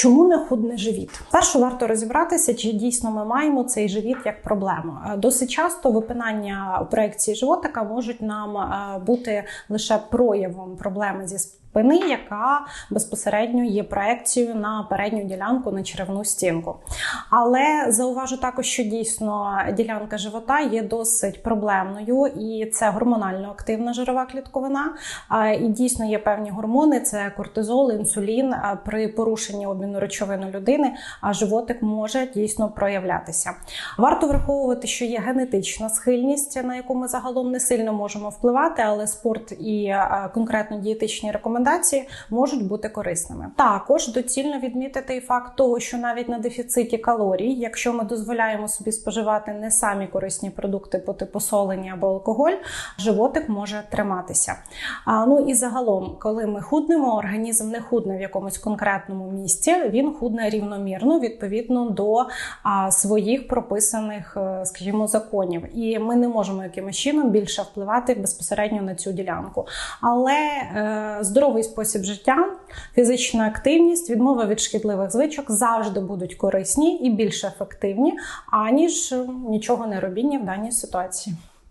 Чому не худне живіт? Першу варто розібратися, чи дійсно ми маємо цей живіт як проблему. Е, Досить часто випинання у проекції животика можуть нам е, бути лише проявом проблеми зі спини, яка безпосередньо є проекцією на передню ділянку на черевну стінку. Але зауважу також, що дійсно ділянка живота є досить проблемною, і це гормонально активна жирова клітковина. І дійсно є певні гормони: це кортизол, інсулін. При порушенні обміну речовин людини, а животик може дійсно проявлятися. Варто враховувати, що є генетична схильність, на яку ми загалом не сильно можемо впливати, але спорт і конкретно дієтичні рекомендації можуть бути корисними. Також доцільно відмітити і факт того, що навіть на дефіциті калорій, якщо ми дозволяємо собі споживати не самі корисні продукти по типу солені або алкоголь, животик може триматися. А, ну і загалом, коли ми худнемо, організм не худне в якомусь конкретному місці, він худне рівномірно відповідно до а, своїх прописаних, е, скажімо, законів. І ми не можемо якимось чином більше впливати безпосередньо на цю ділянку. Але е, здоровий спосіб життя, фізична активність, відмова від шкідливих звичок завжди будуть корисні і більш ефективні, аніж нічого не робіння в даній ситуації.